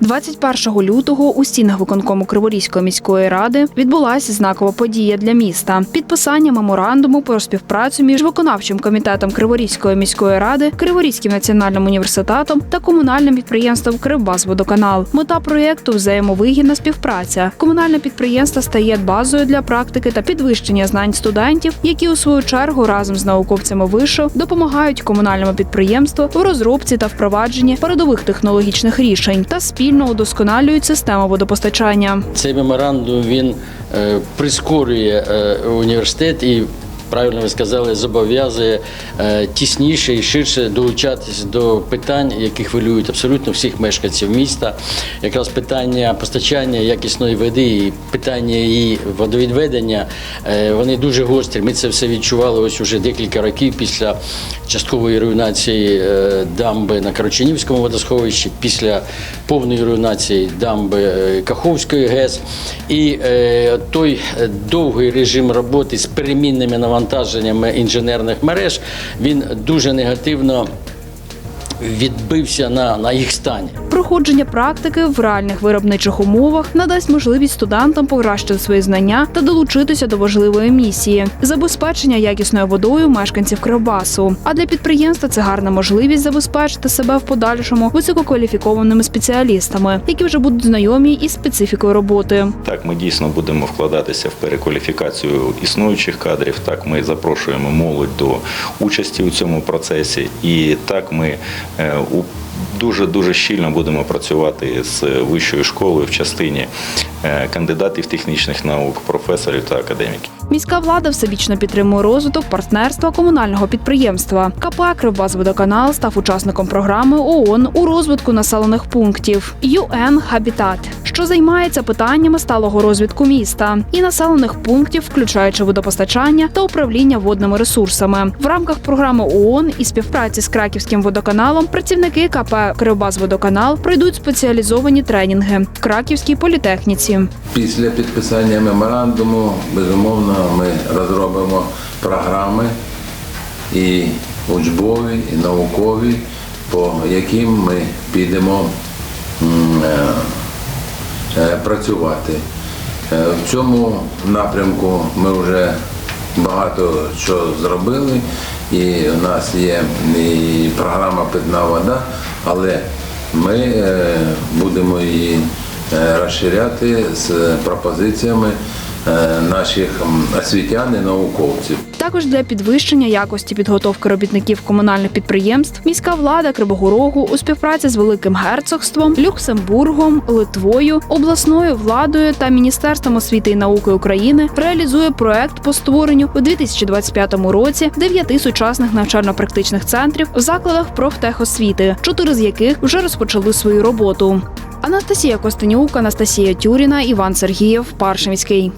21 лютого у стінах виконкому Криворізької міської ради відбулася знакова подія для міста. Підписання меморандуму про співпрацю між виконавчим комітетом Криворізької міської ради, Криворізьким національним університетом та комунальним підприємством Кривбазводоканал. Мета проєкту взаємовигідна співпраця. Комунальне підприємство стає базою для практики та підвищення знань студентів, які у свою чергу разом з науковцями вишу допомагають комунальному підприємству у розробці та впровадженні передових технологічних рішень та спільно удосконалюють систему водопостачання. Цей меморандум він е, прискорює е, університет і. Правильно ви сказали, зобов'язує е, тісніше і ширше долучатися до питань, які хвилюють абсолютно всіх мешканців міста. Якраз питання постачання якісної води і питання її водовідведення е, вони дуже гострі. Ми це все відчували ось уже декілька років після часткової руйнації е, дамби на Карочинівському водосховищі, після повної руйнації дамби Каховської ГЕС. І той довгий режим роботи з перемінними навантаженнями інженерних мереж він дуже негативно відбився на, на їх стані. Проходження практики в реальних виробничих умовах надасть можливість студентам покращити свої знання та долучитися до важливої місії забезпечення якісною водою мешканців Кривбасу. А для підприємства це гарна можливість забезпечити себе в подальшому висококваліфікованими спеціалістами, які вже будуть знайомі із специфікою роботи. Так, ми дійсно будемо вкладатися в перекваліфікацію існуючих кадрів. Так, ми запрошуємо молодь до участі у цьому процесі, і так ми Дуже дуже щільно будемо працювати з вищою школою в частині е, кандидатів технічних наук, професорів та академіків. Міська влада всебічно підтримує розвиток партнерства комунального підприємства. КП «Кривбазводоканал» став учасником програми ООН у розвитку населених пунктів UN Habitat, що займається питаннями сталого розвитку міста і населених пунктів, включаючи водопостачання та управління водними ресурсами. В рамках програми ООН і співпраці з Краківським водоканалом працівники КП «Кривбасводоканал» пройдуть спеціалізовані тренінги в Краківській політехніці. Після підписання меморандуму, безумовно, ми розробимо програми і учбові, і наукові, по яким ми підемо е, працювати. Е, В цьому напрямку ми вже багато що зробили, і у нас є і програма Питна вода, але ми е, будемо її е, розширяти з пропозиціями е, наших м, освітян і науковців. Також для підвищення якості підготовки робітників комунальних підприємств міська влада Кривого Рогу у співпраці з Великим Герцогством, Люксембургом, Литвою, обласною владою та Міністерством освіти і науки України реалізує проект по створенню у 2025 році дев'яти сучасних навчально-практичних центрів в закладах профтехосвіти, чотири з яких вже розпочали свою роботу. Анастасія Костенюк, Анастасія Тюріна, Іван Сергієв, Паршемський.